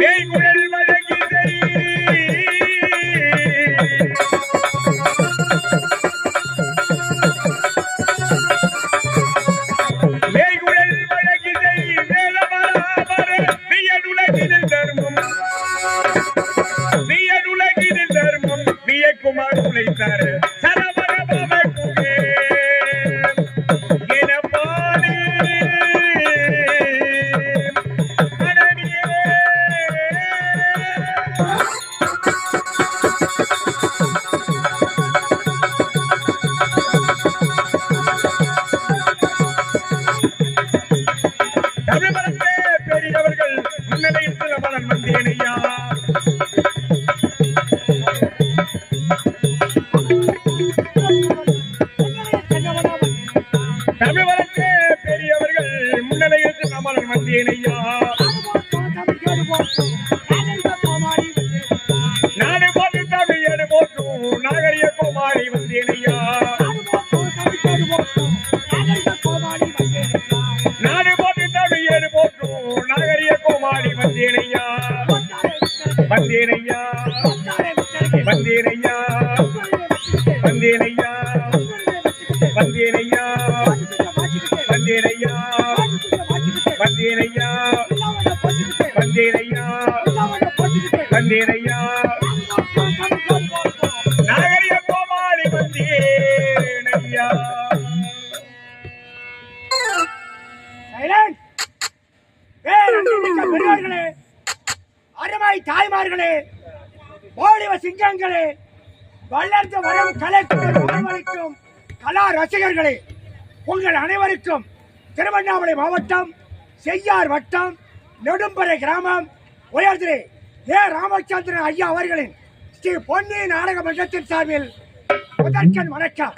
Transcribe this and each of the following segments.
Amen. Thank. வந்தேனையா வந்தேனையா நாகரிக கோமாளி வந்தேனையா silent அருமாய் தாய்மார்களே! ஓடிவ சிங்கங்களே! வளர்ந்து வரும் கலைக்கு வரவழைக்கும் கலா ரசிகர்களே! உங்கள் அனைவருக்கும் திருவண்ணாமலை மாவட்டம் செய்யார் வட்டம் நெடும்பறை கிராமம் உயர்திரு ஏ ராமச்சந்திரன் ஐயா அவர்களின் ஸ்ரீ பொன்னி நாடக மன்றத்தின் சார்பில் முதற்கண் வணக்கம்.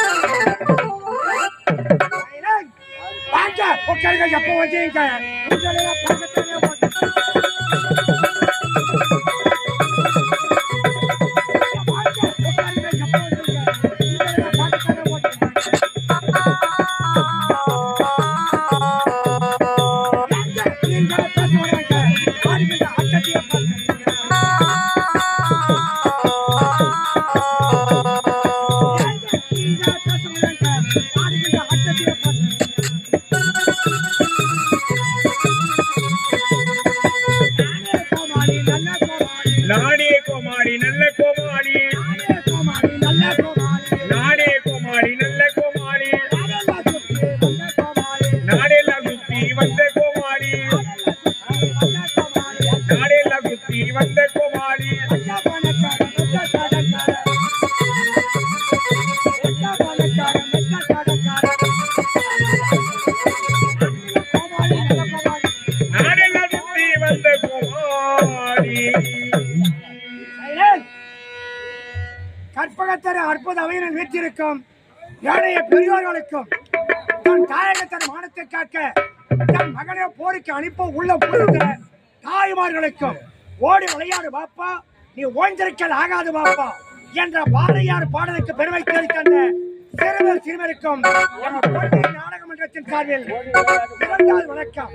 வாங்க எப்போ வந்தீங்க அவையினர் வீற்றிருக்கும் ஏழைய பெரியோர்களுக்கும் தன் தாயகத்தன் மானத்தை காக்க தன் மகனை போருக்கு அனுப்ப உள்ள புரிந்த தாய்மார்களுக்கும் ஓடி விளையாடு பாப்பா நீ ஓய்ந்திருக்கல் ஆகாது பாப்பா என்ற பாரதியார் பாடலுக்கு பெருமை தெரிவித்த சிறுவர் சிறுவருக்கும் நாடகமன்றத்தின் சார்பில் இரண்டாவது வணக்கம்.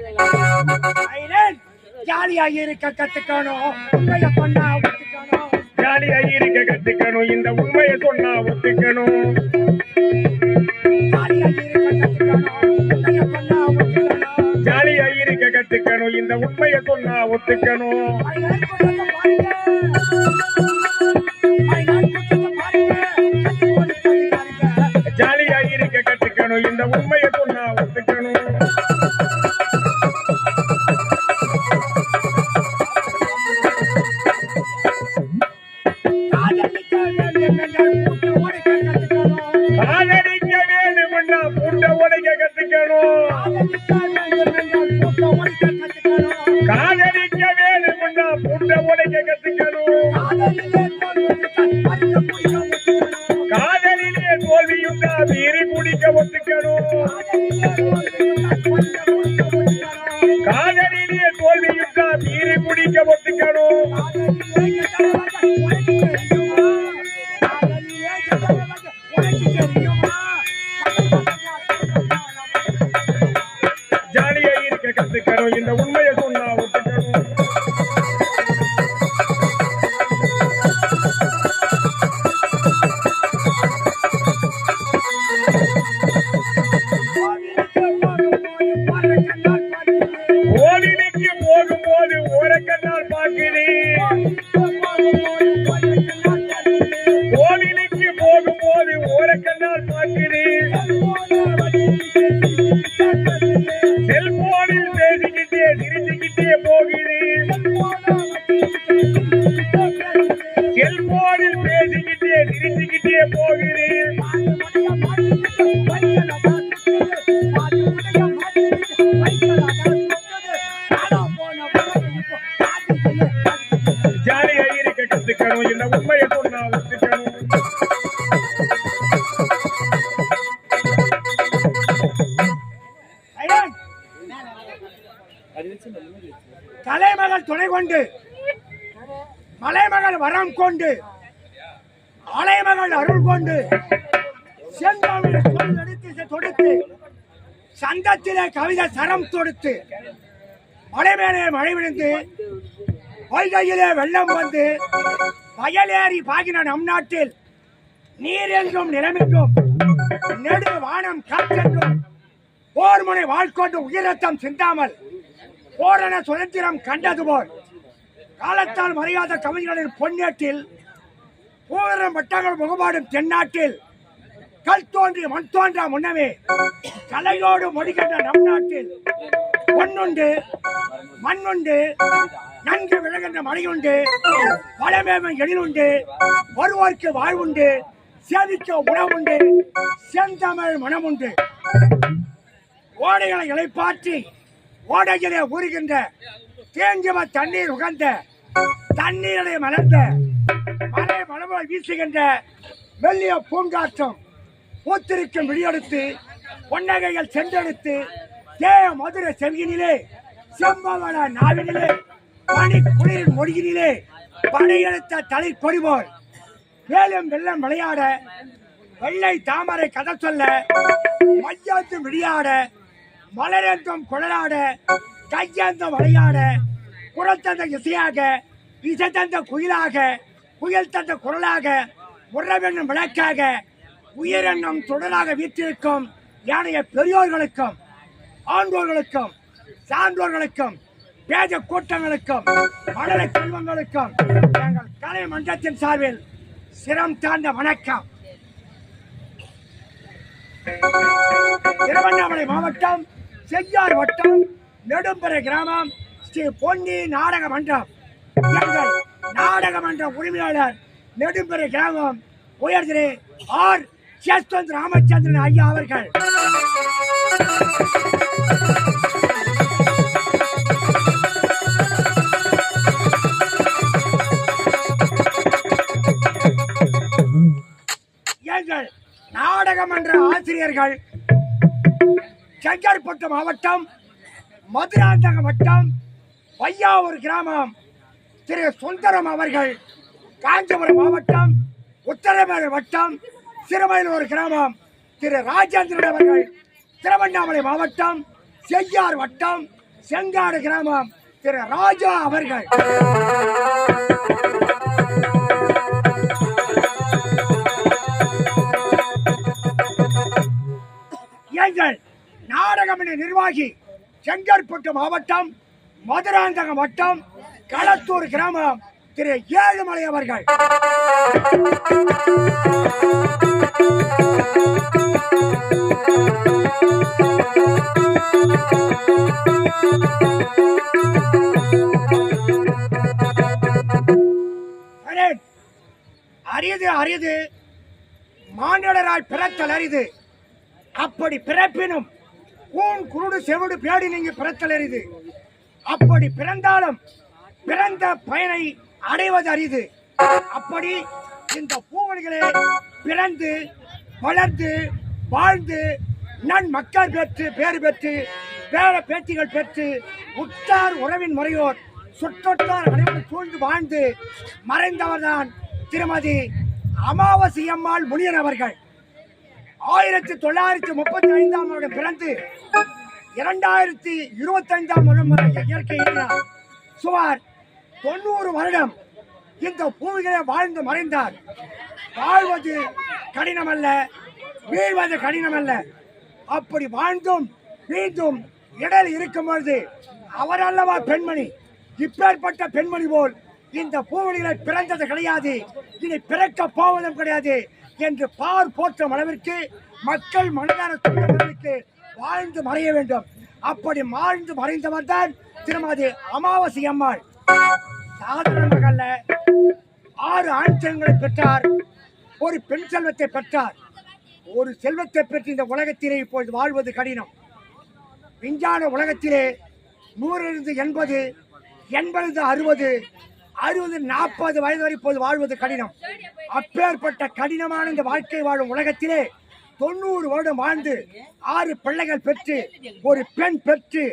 ஜாலியாக இருக்க கத்துக்கணும் உண்மையை பண்ணா ஒத்துக்கணும் ஜாலியா இருக்க கத்துக்கணும். இந்த உண்மையை சொன்னா ஒத்துக்கணும். ஜாலியா இருக்க கத்துக்கணும். இந்த உண்மையை சொன்னா ஒத்துக்கணும். ஜாலியா இருக்க கத்துக்கணும். இந்த உண்மையை சொன்னா touch it. Pero you know பேசிக்கிட்டே சிரிச்சுக்கிட்டே போகிறேன் தலைமகள் துணை கொண்டு மலைமகள் வரம் கொண்டு அலைமகள் அருள் கொண்டு செந்தமிழ் தொடுத்து சந்தத்திலே கவிதை சரம் தொடுத்து மலை மேலே மழை விழுந்து வைகையிலே வெள்ளம் வந்து வயலேறி பாகின நம் நாட்டில் நீர் என்றும் நிலமென்றும் நெடு வானம் காற்றென்றும் போர் முனை வாழ்கொண்டு உயிரத்தம் சிந்தாமல் போரண சுதந்திரம் கண்டது போல். காலத்தால் மறையாத கவிஞர்களின் பொன்னேட்டில் பூவரம் வட்டங்கள் முகமாடும் தென்னாட்டில் கல் தோன்றி மண் தோன்றா முன்னமே கலையோடு மொழிகின்ற நம் நாட்டில் பொன்னுண்டு மண்ணுண்டு நன்கு விளங்குகின்ற மழையுண்டு வளமேம எழிலுண்டு ஒருவருக்கு வாழ்வுண்டு சேமிக்க உணவுண்டு செந்தமிழ் மனமுண்டு. ஓடைகளை இலைப்பாற்றி ஓடைகளே ஊறுகின்ற தேங்கிவ தண்ணீர் உகந்த தண்ணீரை மலர்ந்த மலை மலமல் வீசுகின்ற மெல்லிய பூங்காற்றம் பூத்திருக்கும் விடியெடுத்து பொன்னகைகள் சென்றெடுத்து தே மதுரை செவியினிலே செம்பவள நாவினிலே பனி குளிரின் மொழியினிலே படையெடுத்த தலை கொடிவோர் மேலும் வெள்ளம் விளையாட வெள்ளை தாமரை கதை சொல்ல மையாத்து விளையாட மலரந்தம் குழலாட கையந்த விளையாட குரல் தந்த இசையாக இசை தந்த குயிலாக புயல் தந்த குரலாக உறவென்னும் விளக்காக உயிரென்னும் தொடராக வீற்றிருக்கும் ஏனைய பெரியோர்களுக்கும் ஆண்டோர்களுக்கும் சான்றோர்களுக்கும் பேஜ கூட்டங்களுக்கும் மலர செல்வங்களுக்கும் எங்கள் கலை மன்றத்தின் சார்பில் சிரம் தாழ்ந்த வணக்கம். திருவண்ணாமலை மாவட்டம் செய்யார் வட்டம் நெடும்பறை கிராமம் ஸ்ரீ பொன்னி நாடக மன்றம். எங்கள் நாடக மன்ற உரிமையாளர் நெடும்பறை கிராமம் உயர் திரு ஆர். சேஸ்வந்த் ராமச்சந்திரன் ஐயா அவர்கள். எங்கள் நாடகமன்ற ஆசிரியர்கள் செங்கற்பட்டு மாவட்டம் மதுராந்தக வட்டம் பையாவூர் கிராமம். திரு சுந்தரம் அவர்கள் காஞ்சிபுரம் மாவட்டம் உத்தரமேறு வட்டம் சிறுமயிலூர் கிராமம். திரு ராஜேந்திரன் அவர்கள் திருவண்ணாமலை மாவட்டம் செய்யார் வட்டம் செங்காடு கிராமம். திரு ராஜா அவர்கள். எங்கள் நாடகமணி நிர்வாகி செங்கற்பட்டு மாவட்டம் மதுராந்தகம் வட்டம் களத்தூர் கிராமம் திரு ஏழுமலை அவர்கள். அரியது அரியது மானிடரால் பிறத்தல் அரிது. அப்படி பிறப்பினும் கூன் குருடு செவடு பேடி நீங்க பிறத்தல் அரிது அப்படி பிறந்தாலும் பிறந்த பயனை அடைவது அரிது. அப்படி இந்த பூவணிகளே பிறந்து வளர்ந்து வாழ்ந்து நன் மக்கள் பெற்று பேறு பெற்று பேர பேத்திகள் பெற்று உற்றார் உறவின் முறையோர் சுற்றோட்டார் அனைவரும் சூழ்ந்து வாழ்ந்து மறைந்தவர்தான் திருமதி அமாவாசை அம்மாள் முனியன் அவர்கள். ஆயிரத்தி தொள்ளாயிரத்தி முப்பத்தி ஐந்தாம் வருடம் பிறந்து இரண்டாயிரத்தி இருபத்தி ஐந்தாம் வருடம் சுமார் தொண்ணூறு வருடம் இந்த பூமியிலே வாழ்ந்து மறைந்தார். வாழ்வது கடினமல்ல வீழ்வது கடினமல்ல. அப்படி வாழ்ந்தும் மீண்டும் இடல் இருக்கும் பொழுது அவர் அல்லவா பெண்மணி இப்பேற்பட்ட பெண்மணி போல் இந்த பூவெளிகளை பிறந்தது கிடையாது. இனி பிறக்க போவதும் கிடையாது. என்று பார் போற்றும் அளவிற்கு மக்கள் மனதான சொல்லும் வாழ்ந்து மறைய வேண்டும். அப்படி வாழ்ந்து மறைந்தவர் தான் திருமதி அமாவாசை அம்மாள். சாதாரண மகள்ல ஆறு ஆண் செல்வங்களை பெற்றார். ஒரு பெண் செல்வத்தை பெற்றார். ஒரு செல்வத்தை பெற்று இந்த உலகத்திலே இப்பொழுது வாழ்வது கடினம். விஞ்ஞான உலகத்திலே நூறிலிருந்து எண்பது எண்பது அறுபது அறுபது நாற்பது வயது வரை இப்போது வாழ்வது கடினம். அப்பேற்பட்ட கடினமான இந்த வாழ்க்கை வாழும் உலகத்திலே தொண்ணூறு வருடம் வாழ்ந்து ஆறு பிள்ளைகள் பெற்று ஒரு பெண் பெற்று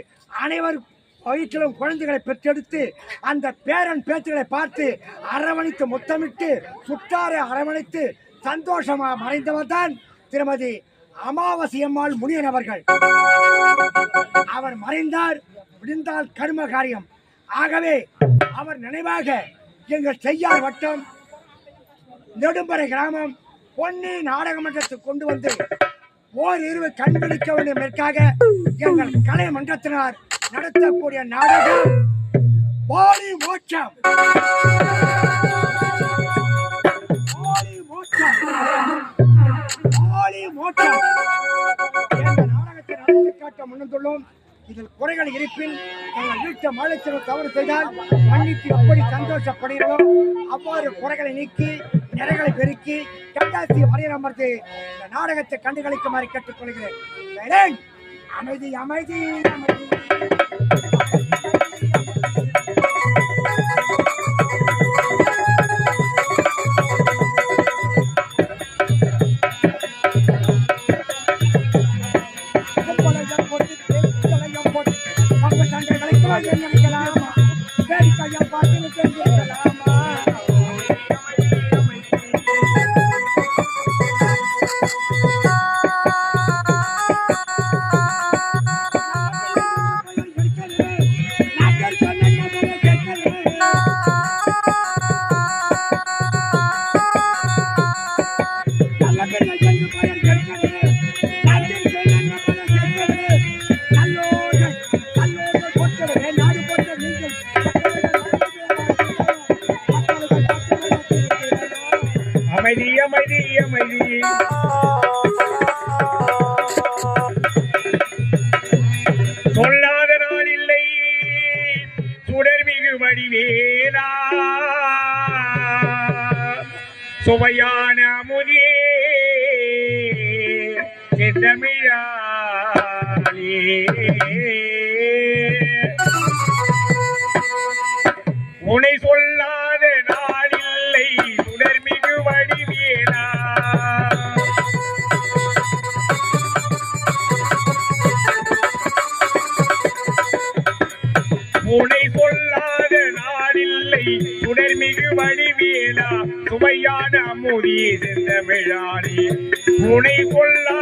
அனைவர் வயிற்றிலும் குழந்தைகளை பெற்றெடுத்து அந்த பேரன் பேச்சுகளை பார்த்து அரவணைத்து முத்தமிட்டு சுற்றாரை அரவணைத்து சந்தோஷமாக மறைந்தவர் தான் திருமதி அமாவாசை அம்மாள் முனியன் அவர்கள். அவர் மறைந்தார் விழுந்தால் கர்ம காரியம் ஆகவே அவர் நினைவாக எங்கள் செய்யார் வட்டம் நெடும்பறை கிராமம் பொன்னி நாடகமன்றத்தை கொண்டு வந்து ஓர் இரவு கண்பிடிக்க வேண்டும் என்பதற்காக எங்கள் கலை மன்றத்தினர் நடத்தக்கூடிய நாடகம் போலி மோட்சம். போலி மோட்சம். போலி மோட்சம். எங்கள் நாடகத்தை நடத்தி காட்ட முன்னந்துள்ளோம் இதில் குறைகள் இருப்பின் எங்கள் வீட்டு மாநிலத்தில் தவறு செய்தால் மன்னித்து எப்படி சந்தோஷப்படுகிறோம்? அவ்வாறு குறைகளை நீக்கி நிறைகளை பெருக்கி கட்டாசி வரையில் அமர்ந்து இந்த நாடகத்தை கண்டுகளிக்குமாறு கேட்டுக்கொள்கிறேன். அமைதி அமைதி அமைதி. சுவையான முதியே செந்தமிழாலே உனை சொல்லாத நாளில்லை சுடர்மிகு வடிவேலா. உனை சொல்லாத நாளில்லை சுடர்மிகு வடிவேலா. சுவையா முடி செந்தமிழாளி புனை கொள்ளா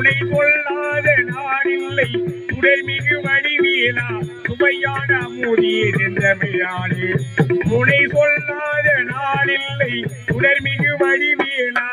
துணை கொள்ளாத நாடில்லை. நாளில்லை சுடர்மிகு வடிவேலா சுவையான மூதியே சென்றமையாளே உனை சொல்லாத நாளில்லை சுடர்மிகு வடிவீனா